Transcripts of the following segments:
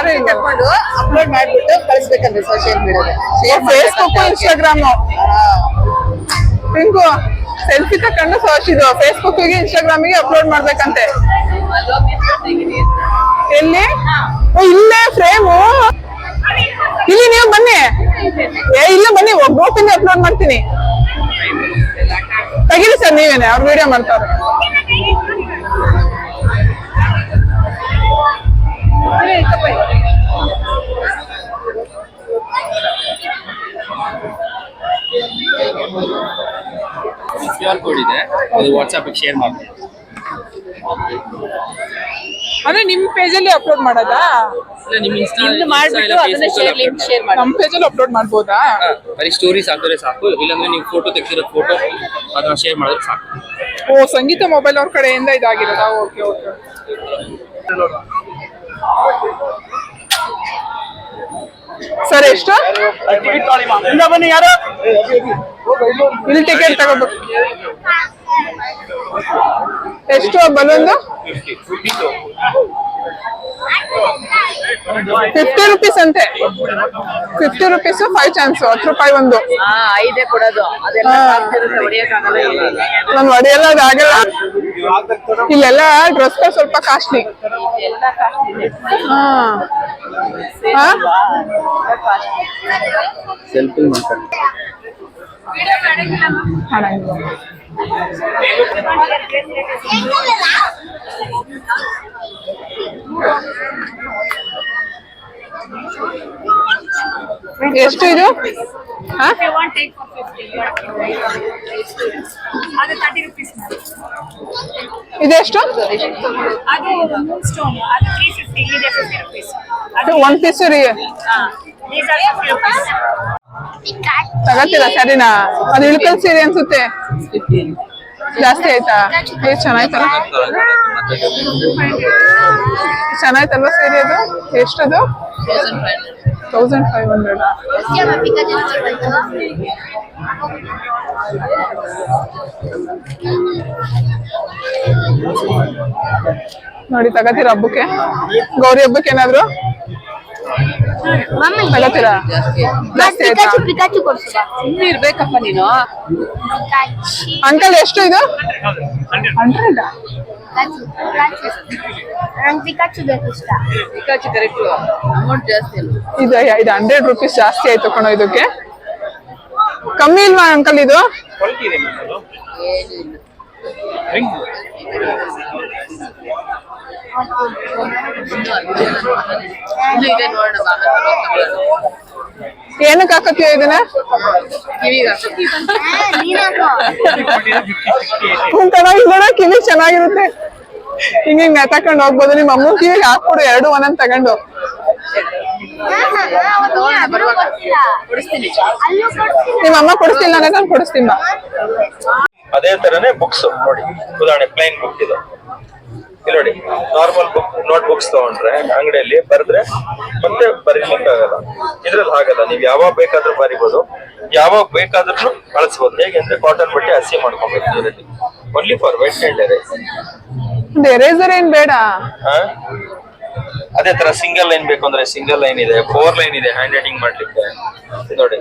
ಯಾರು ಇಲ್ಲ ಅಪ್ಲೋಡ್ ಮಾಡ್ಬಿಟ್ಟು ಕಳಿಸ್ಬೇಕಂದ್ರೆ ಸೋಷಿಯಲ್ ಮೀಡಿಯಾದ ಫೇಸ್ಬುಕ್ ಇನ್ಸ್ಟಾಗ್ರಾಮ್ ಪಿಂಕು ಸೆಲ್ಫಿ ತಕೊಂಡು ಇದು ಫೇಸ್ಬುಕ್ಗೆ ಇನ್ಸ್ಟಾಗ್ರಾಮ್ಗೆ ಅಪ್ಲೋಡ್ ಮಾಡ್ಬೇಕಂತೆ. ಎಲ್ಲಿ? ಓ, ಇಲ್ಲೇ ಫ್ರೇಮು ಇಲ್ಲಿ ನೀವು ಬನ್ನಿ. ಏ ಇಲ್ಲ ಬನ್ನಿ. ಗ್ರೂಪಿಂದ ಅಪ್ಲೋಡ್ ಮಾಡ್ತೀನಿ. ತೆಗಿರಿ ಸರ್ ನೀವೇನೆ ಅವ್ರು ವಿಡಿಯೋ ಮಾಡ್ತಾರೆ. ಕ್ಯೂ ಆರ್ ಕೋಡ್ ಇದೆ. ಅದು ವಾಟ್ಸ್ಆಪ್ ಶೇರ್ ಮಾಡ್ತೀನಿ. ಅಂದ್ರೆ ನಿಮ್ ಅಲ್ಲಿ ಅಪ್ಲೋಡ್ ಮಾಡೋದಾ? ಇಲ್ಲ ನಿಮ್ಮ ಇನ್ಸ್ಟಾ ನಿಮ್ದು ಮಾಡ್ಬಿಟ್ಟು ಅದನ್ನ ಶೇರ್ ಲಿಂಕ್ ಶೇರ್ ಮಾಡಿ. ನಮ್ ಪೇಜಲ್ಲಿ ಅಪ್ಲೋಡ್ ಮಾಡ್ಬೋದಾ? ಬರೀ ಸ್ಟೋರೀಸ್ ಹಾಕಿದ್ರೆ ಸಾಕು. ಇಲ್ಲಾಂದ್ರೆ ನೀವು ಫೋಟೋ ತೆಗೆದಿರೋ ಫೋಟೋ ಅದನ್ನ ಶೇರ್ ಮಾಡಿದ್ರೆ ಸಾಕು. ಓ ಸಂಗೀತ ಮೊಬೈಲ್ ಅವ್ರ ಕಡೆಯಿಂದ ಇದಾಗಿರೋದಾ? ಓಕೆ ಓಕೆ ಸರ್ ಎಷ್ಟು? ಬನ್ನಿ ಯಾರು? ಇಲ್ಲಿ ಟಿಕೆಟ್ ತಗೋಬೇಕು ಎಷ್ಟು ಬಲೂನ್ದು ಫಿಫ್ಟಿ ರುಪೀಸ್ ಅಂತೆ. ಫಿಫ್ಟಿ ರುಪೀಸ್ ಫೈವ್ ಚಾನ್ಸ್ ಹತ್ತು ರೂಪಾಯಿ ಒಂದು. ಆ ಐದೇ ಕೊಡೋದು. ನಾನು ಹೊಡೆಯಲ್ಲ ಅದಾಗಲ್ಲ. ಇಲ್ಲೆಲ್ಲ ಡ್ರೆಸ್ ಸ್ವಲ್ಪ ಕಾಸ್ಟ್ಲಿ ಸೆಲ್ಫಿ. ಎಷ್ಟು ಇದು? ಹಾ? If you want, take 50. You are ಅದು ತರ್ಟಿ ರುಪೀಸ್ ಇದೆಷ್ಟು ಒನ್ ಪೀಸ್ ರೀ. ತಗೋತೀರಾ ಸರಿನಾ? ಅದು ಇಳ್ಕಲ್ ಸೀರೆ ಅನ್ಸುತ್ತೆ. ಜಾಸ್ತಿ ಆಯ್ತಾ? ಏ, ಚೆನ್ನಾಯ್ತಲ್ಲ? ಚೆನ್ನಾಯ್ತಲ್ವಾ ಸೀರೆ ಅದು? ಎಷ್ಟದು? ತೌಸಂಡ್ ಫೈವ್ ಹಂಡ್ರೆಡ್ ನೋಡಿ, ತಗೋತೀರ ಹಬ್ಬಕ್ಕೆ? ಗೌರಿ ಹಬ್ಬಕ್ಕೆ ಏನಾದ್ರು? ತಗತ್ತೀರಾ ಜಾಸ್ತಿ. ಆಯ್ತಾ? ಪಿಕಾಚು ಕೊಡ್ಸುವ ಸುಮ್ಮನೆ ಇರ್ಬೇಕಪ್ಪ ನೀನು. ಅಂಕಲ್ ಎಷ್ಟು ಇದು? Hundred Pikachu correct. ಅಮೌಂಟ್ ಜಾಸ್ತಿ ಇದು ಇದು ಹಂಡ್ರೆಡ್ ರುಪೀಸ್ ಜಾಸ್ತಿ ಆಯ್ತು ಕಣೋ ಇದಕ್ಕೆ. ಕಮ್ಮಿ ಇಲ್ವಾ ಅಂಕಲ್ ಇದು? ಏನು ಇಲ್ಲ. ಇದು ನೋಡೋಣ. ಏನಕ್ಕೆ ಹಾಕತ್ತೀಯ ಇದನ್ನ? ಇದನ್ನ ಕಿವಿ ಚೆನ್ನಾಗಿರುತ್ತೆ. ಹಿಂಗ ಹಿಂಗ್ ತಕೊಂಡ್ ಹೋಗ್ಬೋದು. ನಿಮ್ಮ ಅಮ್ಮನ ಕಿವಿಗೆ ಹಾಕ್ಬಿಡು ಎರಡು ಒಂದೊಂದ್ ತಗೊಂಡು. ನಿಮ್ಮ ಅಮ್ಮ ಕೊಡಿಸ್ತಿಲ್ಲ ಅಂದ್ರೆ ನಾನು ಕೊಡಿಸ್ತೀನಿ ಬಾ. ಅದೇ ತರನೇ ಬುಕ್ಸ್ ನೋಡಿ. ಉದಾಹರಣೆ ಪ್ಲೈನ್ ಬುಕ್ ಇದು. ಇಲ್ಲಿ ನೋಡಿ ನಾರ್ಮಲ್ ಬುಕ್ ನೋಟ್ ಬುಕ್ಸ್ ತಗೊಂಡ್ರೆ ಅಂಗಡಿಯಲ್ಲಿ ಬರೆದ್ರೆ ಮತ್ತೆ ಬರೀಲಿಕ್ಕೆ ಆಗಲ್ಲ. ಇದ್ರಲ್ಲಿ ಹಾಗಲ್ಲ ನೀವು ಯಾವಾಗ ಬೇಕಾದ್ರೂ ಬರಿಬೋದು. ಯಾವಾಗ ಬೇಕಾದ್ರೂ ಬಳಸ್ಬೋದು. ಹೇಗೆ ಅಂದ್ರೆ ಕಾಟನ್ ಬಟ್ಟೆ ಹಸಿ ಮಾಡ್ಕೊಬೇಕು ಇದರಲ್ಲಿ. Only for white and erase eraser ಏನ್ ಬೇಡ? ಅದೇ ತರ ಸಿಂಗಲ್ ಲೈನ್ ಬೇಕು ಅಂದ್ರೆ ಸಿಂಗಲ್ ಲೈನ್ ಇದೆ ಫೋರ್ ಲೈನ್ ಇದೆ ಹ್ಯಾಂಡ್ ರೈಟಿಂಗ್ ಮಾಡ್ಲಿಕ್ಕೆ. ನೋಡಿ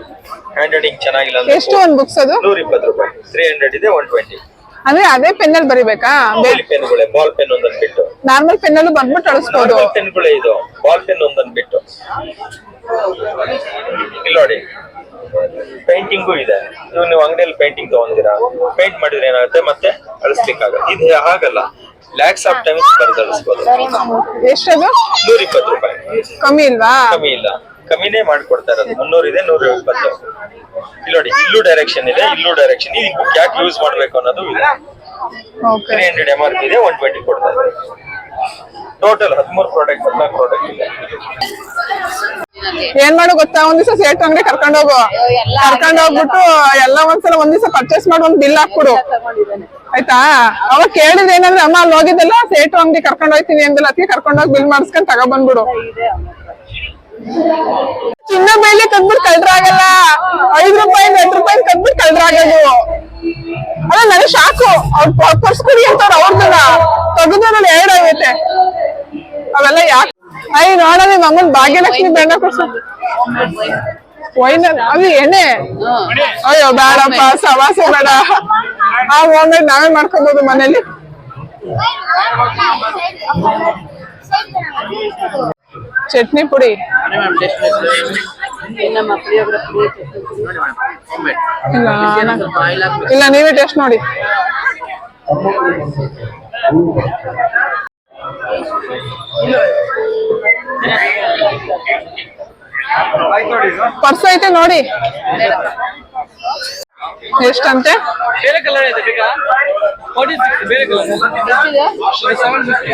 ಹ್ಯಾಂಡ್ ರೈಟಿಂಗ್ ಚೆನ್ನಾಗಿಲ್ಲ ಎಷ್ಟು ಒಂದು ಬುಕ್ಸ್ ಅದು? ನೂರ ಇಪ್ಪತ್ತು ರೂಪಾಯಿ. ತ್ರೀ ಹಂಡ್ರೆಡ್ ಇದೆ ಒನ್ ಟ್ವೆಂಟಿ ಅಂದ್ರೆ ಅದೇ ಪೆನ್ನಲ್ಲಿ ಬರಿಬೇಕಾ? ಪೆನ್ಗಳೇ ಬಾಲ್ ಪೆನ್ ಒಂದನ್ ಬಿಟ್ಟು. ನಾರ್ಮಲ್ ಪೆನ್ನಲ್ಲೂ ಬಂದ್ಬಿಟ್ಟು ಅಳಿಸ್ಬೋದು. ಪೆನ್ಗಳೇ ಇದು. ಬಾಲ್ ಪೆನ್ ಒಂದನ್ ಬಿಟ್ಟು. ಇಲ್ಲಿ ನೋಡಿ. ಪೇಂಟಿಂಗು ಇದೆ. ಇವ್ ನೀವು ಅಂಗಡಿಯಲ್ಲಿ ಪೇಂಟಿಂಗ್ ತಗೊಂಡಿರಾ ಪೇಂಟ್ ಮಾಡಿದ್ರೆ ಏನಾಗುತ್ತೆ? ಮತ್ತೆ ಅಳಿಸ್ಲಿಕ್ಕಾಗಲ್ಲ. ಇದು ಹಾಗಲ್ಲ. ಲ್ಯಾಕ್ಸ್ ಆಫ್ ಟೈಮ್ಸ್ ಬರೆದು ಅಳಿಸ್ಬೋದು. ಎಷ್ಟದು? ನೂರ ಇಪ್ಪತ್ತು ರೂಪಾಯಿ. ಕಮ್ಮಿ ಇಲ್ವಾ? ಕಮ್ಮಿ ಇಲ್ಲ. ಕಮ್ಮಿನೇ ಮಾಡ್ಕೊಡ್ತಾ ಇರೋದು ಮುನ್ನೂರು ಇದೆ ನೂರ ಇಪ್ಪತ್ತು ಇಲ್ಲಿ ನೋಡಿ ಇಲ್ಲೂ ಡೈರೆಕ್ಷನ್ ಇದೆ ಇಲ್ಲೂ ಡೈರೆಕ್ಷನ್ ಈ ಬುಕ್ ಯಾಕೆ ಯೂಸ್ ಮಾಡ್ಬೇಕು ಅನ್ನೋದು ಇಲ್ಲ. Three hundred M R P ಇದೆ ಒನ್ ಟ್ವೆಂಟಿ ಕೊಡ್ತಾ ಇದೆ ಟೋಟಲ್ ಹದಿಮೂರು ಪ್ರಾಡಕ್ಟ್ ಹದಿನಾಲ್ಕು ಪ್ರಾಡಕ್ಟ್ ಇದೆ. ಏನ್ ಮಾಡು ಗೊತ್ತಾ? ಒಂದ್ ದಿವಸ ಸೇಟ್ ಅಂಗಡಿ ಕರ್ಕೊಂಡ್ ಹೋಗು. ಕರ್ಕೊಂಡ್ ಹೋಗ್ಬಿಟ್ಟು ಎಲ್ಲ ಒಂದ್ಸಲ ಒಂದ್ ದಿವಸ ಪರ್ಚೇಸ್ ಮಾಡಿ ಒಂದ್ ಬಿಲ್ ಹಾಕ್ಬಿಡು. ಆಯ್ತಾ? ಅವಾಗ ಕೇಳಿದ್ರೆ ಏನಂದ್ರೆ ಅಮ್ಮ ಅಲ್ಲಿ ಹೋಗಿದ್ದಲ್ಲ ಸೇಟು ಅಂಗಡಿ ಕರ್ಕೊಂಡು ಹೋಗ್ತೀನಿ ಅಂದಲ್ಲ. ಅದಕ್ಕೆ ಕರ್ಕೊಂಡೋಗಿ ಬಿಲ್ ಮಾಡಿಸ್ಕೊಂಡ್ ತಗೊಬಂದ್ಬಿಡು ಚಿನ್ನ ಮೇಲೆ ಕದ್ಬಿಟ್ಟು ಕಳ್ರಾಗಲ್ಲ ಐದ್ ರೂಪಾಯಿ ಎಂಟ್ ರೂಪಾಯಿ ಕದ್ಬಿಟ್ಟು ಕಳ್ರಾಗೋದು ಅಲ್ಲ ನನಗೆ ಶಾಕು ಅವ್ರ ಪರ್ಸ್ ಕುಡಿ ಅವ್ರದಲ್ಲ ತೆಗೆದು ನಾನು ಎರಡ್ ಆಗೈತೆ ಅವೆಲ್ಲ ಯಾಕೆ ಐ ನೋಡ ನಿಮ್ ಅಮ್ಮನ್ ಭಾಗ್ಯಲಕ್ಷ್ಮಿ ಬೆಣ್ಣ ಕೊಡ್ಸ ವೈನ್ ಅದು ಎಣ್ಣೆ ಅಯ್ಯೋ ಬೇಡಪ್ಪ ಸವಾಸ ಬೇಡ ಆ ಹೋಮ್ಮೇಡ್ ನಾವೇ ಮಾಡ್ಕೋಬಹುದು ಮನೇಲಿ ಚಟ್ನಿ ಪುಡಿ. ಇಲ್ಲ ನೀವೇ ಟೇಸ್ಟ್ ನೋಡಿ. ಪರ್ಸ್ ಐತೆ ನೋಡಿ. ಎಷ್ಟಂತೆ ಬೇರೆ ಕಲರ್ ಇದೆ ಬೇಗ ಫಾರ್ಟಿ ಸಿಕ್ಸ್ ಬೇರೆ ಕಲರ್ ಸೆವೆನ್ ಫಿಫ್ಟಿ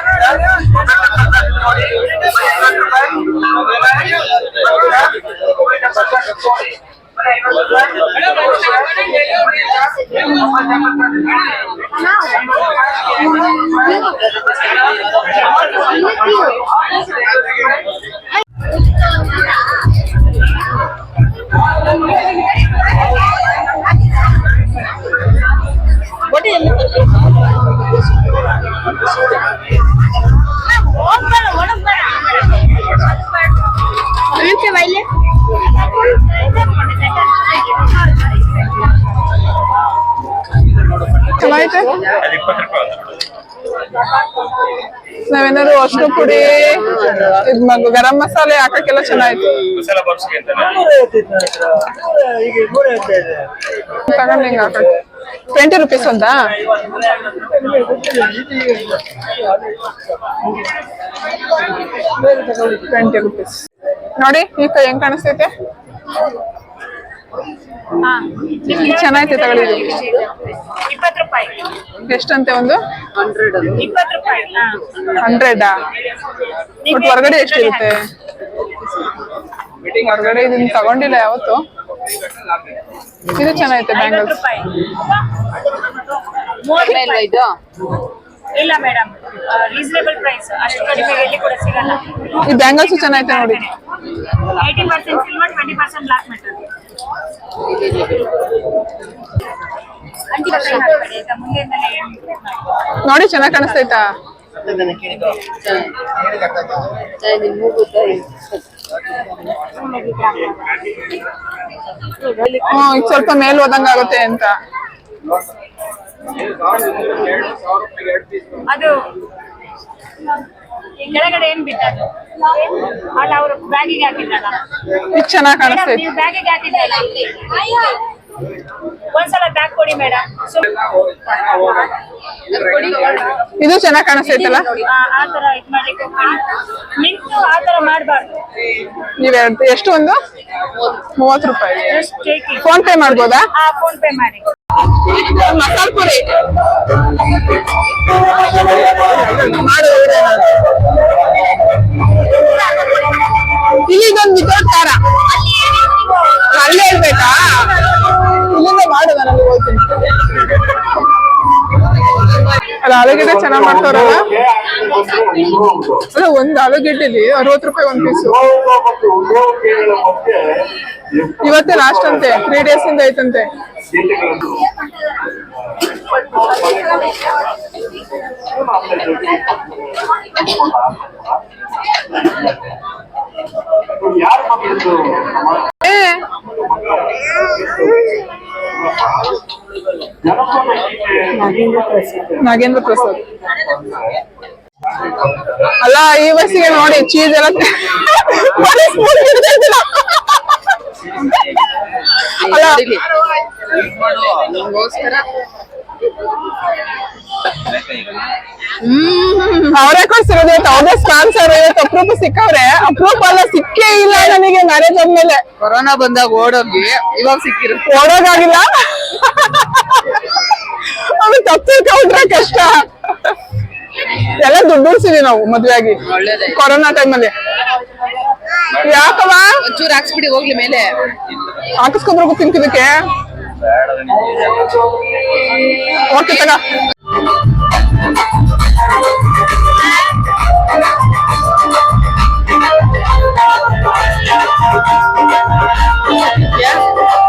ಐತೆ. ನಾವೇನಾದ್ರು ಅಷ್ಟು ಪುಡಿ, ಇದ್ ಮಗು ಗರಂ ಮಸಾಲೆ ಹಾಕಕ್ಕೆಲ್ಲ ಹಾಕ? ಟ್ವೆಂಟಿ ರುಪೀಸ್ ಒಂದಾ? ಟ್ವೆಂಟಿ ರುಪೀಸ್ ನೋಡಿ, ಈ ಕೈ ಹೆಂಗ್ ಕಾಣಿಸ್ತೈತೆ? ಹಾ. ಇದು ಚೆನ್ನಾಗೈತೆ ತಗೊಳ್ಳಿ. ಇಪ್ಪತ್ತು ರೂಪಾಯಿ. ಎಷ್ಟಂತೆ ಒಂದು? ಇಪ್ಪತ್ತು ರೂಪಾಯಿ ಹಾ. ಹಂಡ್ರೆಡಾ? ಬಟ್ ಹೊರಗಡೆ ಎಷ್ಟಿರುತ್ತೆ? ಹೊರಗಡೆ ಇದನ್ನ ತಗೊಂಡಿಲ್ಲ ಯಾವತ್ತು? ಇದು ಚೆನ್ನಾಗಿದೆ ಬ್ಯಾಂಗಲ್ಸ್. ಇಲ್ಲ ಇದು? ಇಲ್ಲ ಮೇಡಮ್ ರೀಸನೇಬಲ್ ಪ್ರೈಸ್ ಅಷ್ಟು ಕಡಿಮೆ ಎಲ್ಲಿ ಕೂಡ ಸಿಗಲ್ಲ. ಈ ಬ್ಯಾಂಗಲ್ಸ್ ಚೆನ್ನಾಗಿದೆ ನೋಡಿ. Eighty percent silver twenty percent black metal ನೋಡಿ ಚೆನ್ನಾಗಿ ಕಾಣಿಸ್ತೈತಾ? ಸ್ವಲ್ಪ ಮೇಲ್ ಹೋದಂಗ ಆಗುತ್ತೆ ಅಂತ. ಅದು ಕೆಳಗಡೆ ಏನ್ ಬಿಟ್ಟದ್ದು ಅಲ್ಲ ಅವರು ಬ್ಯಾಗಿಗೆ ಹಾಕಿದ್ದಲ್ಲ ಇದು ಚೆನ್ನಾಗಿ ಕಾಣಿಸ್ತಾ ನೀವು ಬ್ಯಾಗಿಗೆ ಹಾಕಿದ್ದಲ್ಲ ಒಂದ್ಸಲ ಬ್ಯಾಗ್ ಕೊಡಿ ಮೇಡಮ್. ಇದು ಚೆನ್ನಾಗಿ ಕಾಣಿಸ್ತೈತಲ್ಲ ಆ ತರ ಇದ್ ಮಾಡ್ಲಿಕ್ಕೆ ಹೋಗ್ಬೇಡಿ. ನಿಂತು ಆ ತರ ಮಾಡ್ಬಾರ್ದು. ನೀವು ಎಷ್ಟು ಒಂದು? ಮೂವತ್ತು ರೂಪಾಯಿ. ಫೋನ್ ಪೇ ಮಾಡ್ಬೋದಾ? ಆ ಫೋನ್ ಪೇ ಮಾಡಿ. ಮಸಾಲ ಪುರಿ. ಅಲ್ಲ ಚೆನ್ನಾಗಿ ಮಾಡ್ತಾರಲ್ಲ? ಅಲ್ಲ, ಒಂದ್ ಆಲೂಗೆಡ್ಡೆಲಿ ಅರವತ್ತು ರೂಪಾಯಿ ಒಂದ್ ಪೀಸು ಇವತ್ತೇ ಲಾಸ್ಟ್ ಅಂತೆ ತ್ರೀ ಡೇಸ್ ಇಂದ ಐತಂತೆ. ಯಾರು ನಾಗೇಂದ್ರ ಪ್ರಸಾದ್. ಅಲ್ಲ ಈ ವಯಸ್ಸಿಗೆ ನೋಡಿ ಚೀಸ್ ಎಲ್ಲ. ಅಲ್ಲ. ನಿಮ್ಗೋಸ್ಕರ ಅವರೇ ಕೊಡ್ಸಿರೋದು ಅವ್ರದೇ ಸ್ಪಾನ್ಸರ್ ಇವತ್ತು ಅಪ್ರೂಪ ಸಿಕ್ಕವ್ರೆ. ಅಪ್ರೂಪ ಅಲ್ಲ ಸಿಕ್ಕೇ ಇಲ್ಲ ನನಗೆ ಮ್ಯಾರೇಜ್ ಆದ್ಮೇಲೆ. ಕೊರೋನಾ ಬಂದಾಗ ಓಡೋಗಿ ಇವಾಗ ಸಿಕ್ಕಿರೋ ಓಡೋಗಾಗಿಲ್ಲ? ನಾವು ತಪ್ಪಿರ್ಕೊಂಡ್ರೆ ಕಷ್ಟ. ಎಲ್ಲ ದುಡ್ಡಿರ್ಸಿದೀವಿ ನಾವು ಮದ್ವೆಯಾಗಿ. ಕೊರೋನಾ ಟೈಮಲ್ಲಿ ಯಾಕವ ಒಂಚೂರು ಹಾಕ್ಸ್ಬಿಡಿ ಹೋಗ್ಲಿ ಮೇಲೆ. ಹಾಕಿಸ್ಕೊಂಡ್ರು ತಿಂತಿದಕ್ಕೆ ಓಕೆ ತಗ. Yeah.